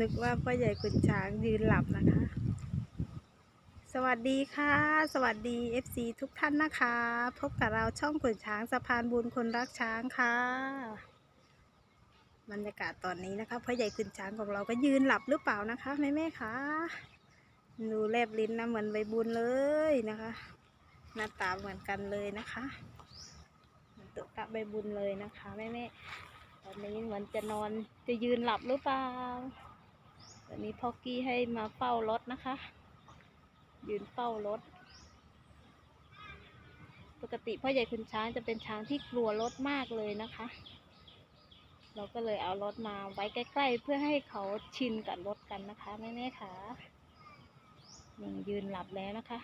นึกว่าพ่อใหญ่ขุนช้างยืนหลับนะคะ สวัสดีค่ะ สวัสดี FC ทุกท่านนะคะ พบกับเราช่องขุนช้างสะพานบุญคนรักช้างค่ะบรรยากาศตอนนี้นะคะพ่อใหญ่ขุนช้างของเราก็ยืนหลับหรือเปล่านะคะแม่แม่คะดูแลบลิ้นนะเหมือนใบบุญเลยนะคะ หน้าตาเหมือนกันเลยนะคะเตุ๊กตาใบบุญเลยนะคะแม่แม่ตอนนี้เหมือนจะนอนจะยืนหลับหรือเปล่า ตอนนี้พ่อกี้ให้มาเฝ้ารถนะคะ ยืนเฝ้ารถ ปกติพ่อใหญ่คุณช้างจะเป็นช้างที่กลัวรถมากเลยนะคะ เราก็เลยเอารถมาไว้ใกล้ ๆ เพื่อให้เขาชินกับรถกันนะคะแม่ๆค่ะนี่งยืนหลับแล้วนะคะ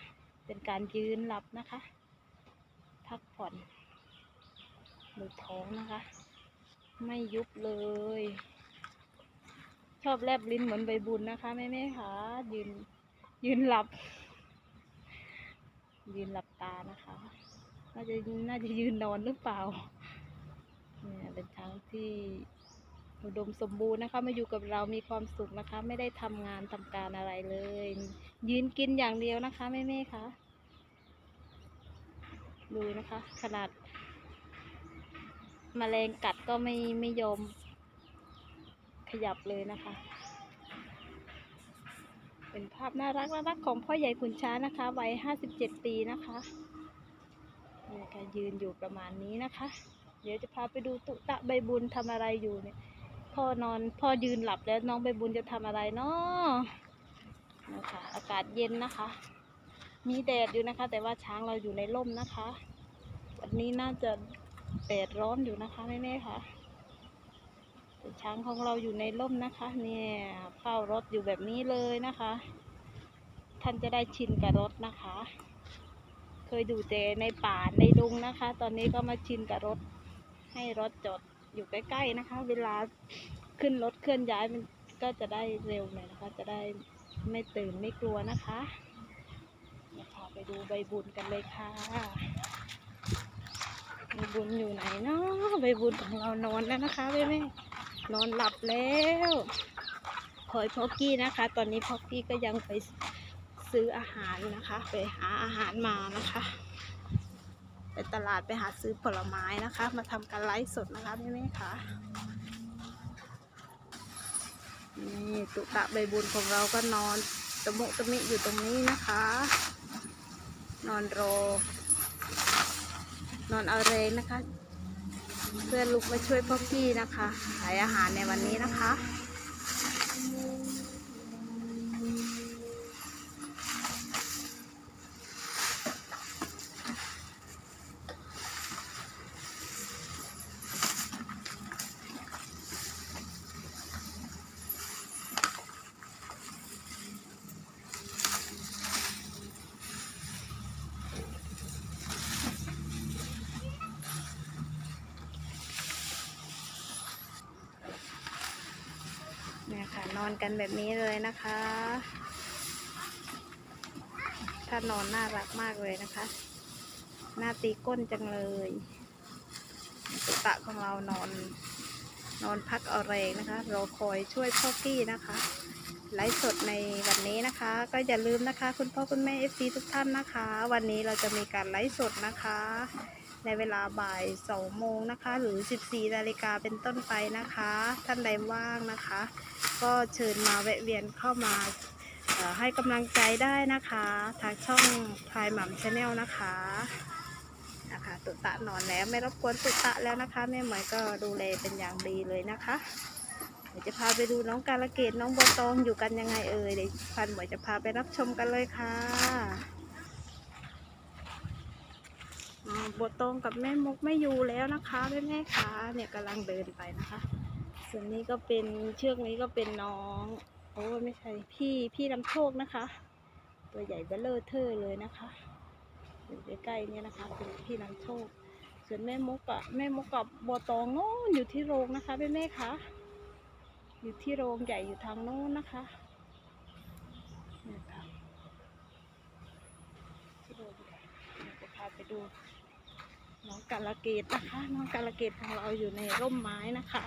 เป็นการยืนหลับนะคะ พักผ่อนดูท้องนะคะ ไม่ยุบเลย ชอบแลบลิ้นเหมือนใบบุญนะคะแม่แม่ค่ะยืนยืนหลับ ยืนหลับตานะคะ น่าจะน่าจะยืนนอนหรือเปล่าเนี่ยเป็นช้างที่อุดมสมบูรณ์นะคะมาอยู่กับเรามีความสุขนะคะ ไม่ได้ทำงานทำการอะไรเลย ยืนกินอย่างเดียวนะคะแม่แม่ค่ะดูนะคะ ขนาดแมลงกัดก็ไม่ไม่ยอม ยับเลยนะคะ เป็นภาพน่ารักน่ารักของพ่อใหญ่ขุนช้างนะคะวัยห้าสิบเจ็ดปีนะคะนี่ค่ะยืนอยู่ประมาณนี้นะคะ เดี๋ยวจะพาไปดูตุตะใบบุญทำอะไรอยู่เนี่ยพ่อนอนพ่อยืนหลับแล้วน้องใบบุญจะทำอะไรเนาะนะคะอากาศเย็นนะคะ มีแดดอยู่นะคะ แต่ว่าช้างเราอยู่ในร่มนะคะ วันนี้น่าจะแดดร้อนอยู่นะคะแม่ๆค่ะ ช้างของเราอยู่ในร่มนะคะ เนี่ยเฝ้ารถอยู่แบบนี้เลยนะคะ ท่านจะได้ชินกับรถนะคะ เคยดูแต่ในป่าในดงนะคะ ตอนนี้ก็มาชินกับรถ ให้รถจอดอยู่ใกล้ๆนะคะ เวลาขึ้นรถเคลื่อนย้ายมันก็จะได้เร็วหน่อยนะคะ จะได้ไม่ตื่นไม่กลัวนะคะเดี๋ยวพาไปดูใบบุญกันเลยค่ะ ใบบุญอยู่ไหนเนาะใบบุญของเรานอนแล้วนะคะแม่แม่ นอนหลับแล้วคอยพ่อกกี้นะคะ ตอนนี้พ่อกกี้ก็ยังไปซื้ออาหารนะคะ ไปหาอาหารมานะคะ ไปตลาดไปหาซื้อผลไม้นะคะ มาทำการไลฟ์สดนะคะแม่แม่ๆค่ะนี่ตุกะใบบุญของเราก็นอนตะมุตะมิอยู่ตรงนี้นะคะ นอนรอนอนเอาแรงนะคะ เพื่อนลุกมาช่วยพ่อพี่นะคะขายอาหารในวันนี้นะคะ นอนกันแบบนี้เลยนะคะ ถ้านอนน่ารักมากเลยนะคะ หน้าตีก้นจังเลยตุกตะของเรานอนนอนพักเอาแรงนะคะรอคอยช่วยพ่อกี้นะคะไลฟ์สดในวันนี้นะคะ ก็อย่าลืมนะคะ คุณพ่อคุณแม่เอฟซีทุกท่านนะคะ วันนี้เราจะมีการไลฟ์สดนะคะ ในเวลาบ่ายสองโมงนะคะ หรือ 14 นาฬิกาเป็นต้นไปนะคะ ท่านใดว่างนะคะ ก็เชิญมาแวะเวียนเข้ามาให้กำลังใจได้นะคะทางช่องพายหม่ำชาแนลนะคะนะคะตุตะนอนแล้วไม่รบกวนตุตะแล้วนะคะแม่หมวยก็ดูแลเป็นอย่างดีเลยนะคะเดี๋ยวจะพาไปดูน้องกาลเกตน้องบัวตองอยู่กันยังไงเอ่ยเดี๋ยวพันหมวยจะพาไปรับชมกันเลยค่ะอ่า บัวตองกับแม่มุกไม่อยู่แล้วนะคะแม่แม่ๆค่ะเนี่ยกำลังเดินไปนะคะ ส่วนนี้ก็เป็นเชือกนี้ก็เป็นน้องโอ้ไม่ใช่พี่พี่ลำโชคนะคะ ตัวใหญ่เบลเลอร์เทอร์เลยนะคะอยู่ใกล้ๆเนี่ยนะคะ เป็นพี่ลำโชค ส่วนแม่มุกอะแม่มุกกับบัวตองโน้นอยู่ที่โรงนะคะแม่แม่ๆคะอยู่ที่โรงใหญ่อยู่ทางโน้นนะคะเนี่ยค่ะที่โรงใหญ่เดี๋ยวจะพาไปดูน้องกาลเกตนะคะ น้องกาลเกตของเราอยู่ในร่มไม้นะคะ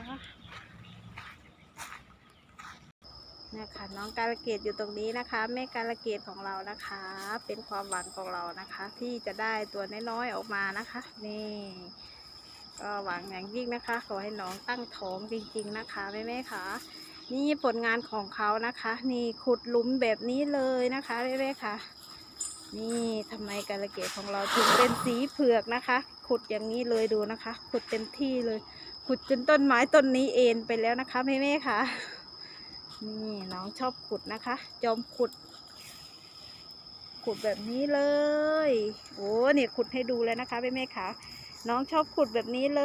เนี่ยค่ะน้องกาลเกตอยู่ตรงนี้นะคะแม่กาลเกตของเรานะคะ เป็นความหวังของเรานะคะ ที่จะได้ตัวน้อยๆออกมานะคะ นี่ ก็หวังอย่างยิ่งนะคะ ขอให้น้องตั้งท้องจริง ๆนะคะแม่แม่ๆค่ะ นี่ผลงานของเขานะคะ นี่ขุดหลุมแบบนี้เลยนะคะแม่แม่ๆค่ะ นี่ทำไมกาลเกตของเราถึงเป็นสีเผือกนะคะ ขุดอย่างนี้เลยดูนะคะ ขุดเต็มที่เลย ขุดจนต้นไม้ต้นนี้เอ็นไปแล้วนะคะแม่แม่ๆค่ะ นี่น้องชอบขุดนะคะ จอมขุด ขุดแบบนี้เลย โอ้เนี่ยขุดให้ดูเลยนะคะแม่แม่ๆค่ะ น้องชอบขุดแบบนี้เล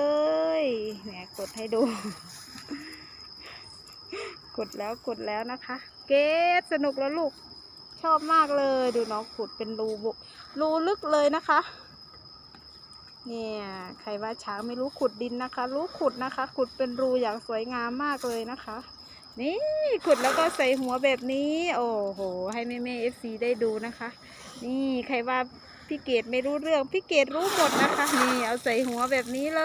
ย เนี่ยขุดให้ดูขุดแล้วขุดแล้วนะคะ เกดสนุกแล้วลูก ชอบมากเลย ดูน้องขุดเป็นรูบุรูลึกเลยนะคะ เนี่ยใครว่าช้างไม่รู้ขุดดินนะคะ รู้ขุดนะคะ ขุดเป็นรูอย่างสวยงามมากเลยนะคะ นี่ขุดแล้วก็ใส่หัวแบบนี้ โอ้โห ให้แม่แม่เอฟซีได้ดูนะคะ นี่ใครว่าพี่เกดไม่รู้เรื่องพี่เกดรู้หมดนะคะ นี่เอาใส่หัวแบบนี้เล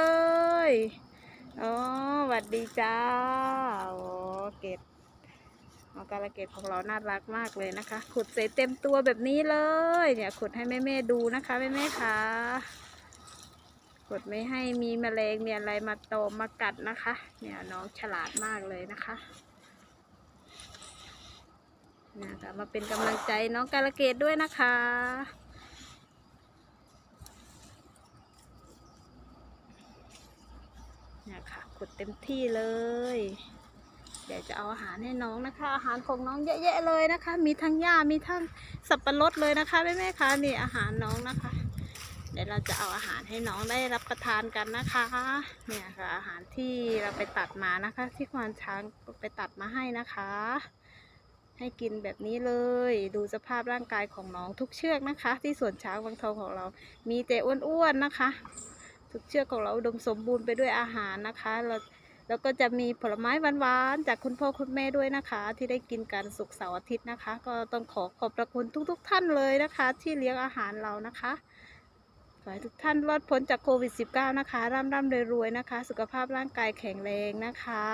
ยอ๋อหวัดดีจ้าโอ้เกด เอาการะเกดของเราน่ารักมากเลยนะคะ ขุดใส่เต็มตัวแบบนี้เลย เนี่ยขุดให้แม่แม่ๆดูนะคะแม่แม่ๆค่ะขุดไม่ให้มีแมลงมีอะไรมาตอมมากัดนะคะ เนี่ยน้องฉลาดมากเลยนะคะนะคะมาเป็นกำลังใจน้องกาลเกตด้วยนะคะเนี่ยค่ะขุดเต็มที่เลย เดี๋ยวจะเอาอาหารให้น้องนะคะ อาหารของน้องเยอะแยะเลยนะคะ มีทั้งหญ้ามีทั้งสับปะรดเลยนะคะแม่แม่ๆคะนี่อาหารน้องนะคะ เดี๋ยวเราจะเอาอาหารให้น้องได้รับประทานกันนะคะ เนี่ยค่ะอาหารที่เราไปตัดมานะคะ ที่ควานช้างไปตัดมาให้นะคะ ให้กินแบบนี้เลย ดูสภาพร่างกายของน้องทุกเชือกนะคะ ที่สวนช้างวังทองของเรา มีแต่อ้วนๆนะคะทุกเชือกของเราอุดมสมบูรณ์ไปด้วยอาหารนะคะแล้ว แล้วก็จะมีผลไม้หวานๆจากคุณพ่อคุณแม่ด้วยนะคะ ที่ได้กินกันสุกเสาร์อาทิตย์นะคะ ก็ต้องขอขอบพระคุณทุก ๆ ท่านเลยนะคะ ที่เลี้ยงอาหารเรานะคะขอให้ทุกท่านรอดพ้นจากโควิด -19 นะคะ ร่ำร่ำรวยๆนะคะ สุขภาพร่างกายแข็งแรงนะคะ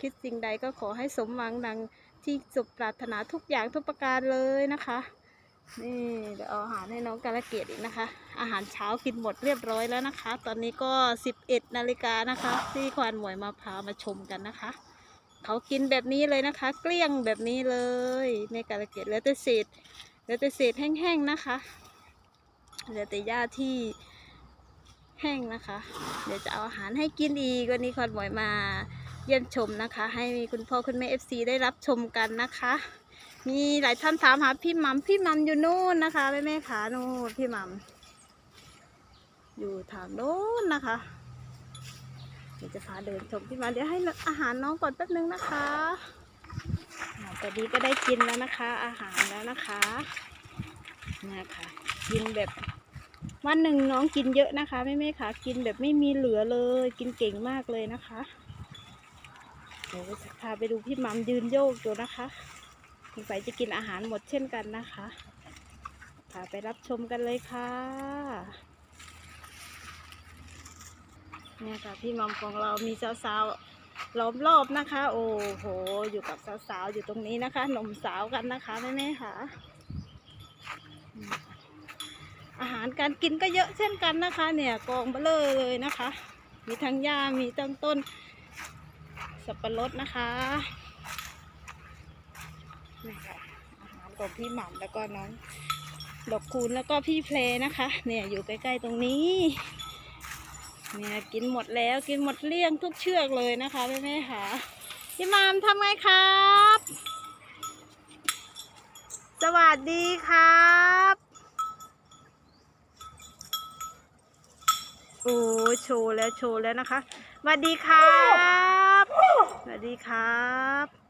คิดสิ่งใดก็ขอให้สมหวังดังที่สุดปรารถนาทุกอย่างทุกประการเลยนะคะ นี่เดี๋ยวเอาอาหารให้น้องกาลเกตอีกนะคะ อาหารเช้ากินหมดเรียบร้อยแล้วนะคะ ตอนนี้ก็ 11นาฬิกานะคะ ที่ควานหมวยมาพามาชมกันนะคะ เขากินแบบนี้เลยนะคะ เกลี้ยงแบบนี้เลยแม่กาลเกตเหลือแต่เศษเหลือแต่เศษแห้งๆนะคะเหลือแต่หญ้าที่แห้งนะคะ เดี๋ยวจะเอาอาหารให้กินอีกวันนี้ควานหมวยมาเยี่ยมชมนะคะ ให้คุณพ่อคุณแม่เอฟซีได้รับชมกันนะคะ มีหลายท่านถามหาพี่มัมพี่มัมอยู่นู่นนะคะแม่แม่ขานู่นพี่มัมอยู่ทางโน้นนะคะเดี๋ยวจะพาเดินชมพี่มัมเดี๋ยวให้อาหารน้องก่อนแป๊บนึงนะคะอ่าตอนนี้ก็ได้กินแล้วนะคะ อาหารแล้วนะคะเนี่ยค่ะกินแบบวันหนึ่งน้องกินเยอะนะคะแม่แม่ขากินแบบไม่มีเหลือเลย กินเก่งมากเลยนะคะเดี๋ยวจะพาไปดูพี่มัมยืนโยกอยู่นะคะ สงสัยจะกินอาหารหมดเช่นกันนะคะพาไปรับชมกันเลยค่ะเนี่ยค่ะพี่มัมของเรามีสาวๆล้อมรอบนะคะ โอ้โห อยู่กับสาวๆอยู่ตรงนี้นะคะหนุ่มสาวกันนะคะแม่ๆค่ะอืมอาหารการกินก็เยอะเช่นกันนะคะ เนี่ยกองเบลอเลยนะคะ มีทั้งหญ้ามีทั้งต้นสับปะรดนะคะ นี่ค่ะอาหารของพี่หม่ำแล้วก็น้องดอกคูณแล้วก็พี่เพลนะคะ เนี่ยอยู่ใกล้ๆตรงนี้ เนี่ยกินหมดแล้วกินหมดเลี้ยงทุกเชือกเลยนะคะแม่แม่ๆค่ะพี่หมามทำไงครับ สวัสดีครับโอ้โชว์แล้วโชว์แล้วนะคะสวัสดีครับสวัสดีครับ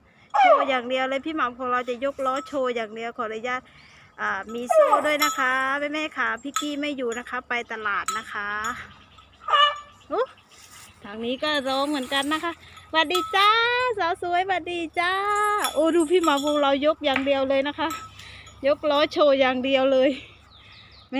โชว์อย่างเดียวเลยพี่หม่ำของเราจะยกล้อโชว์อย่างเดียวขออนุญาตมีโซ่ด้วยนะคะแม่แม่ค่ะพี่กี้ไม่อยู่นะคะ ไปตลาดนะคะทางนี้ก็ร้องเหมือนกันนะคะสวัสดีจ้าสาวสวยสวัสดีจ้า โอ้ดูพี่หม่ำของเรายกอย่างเดียวเลยนะคะ ยกล้อโชว์อย่างเดียวเลยแหม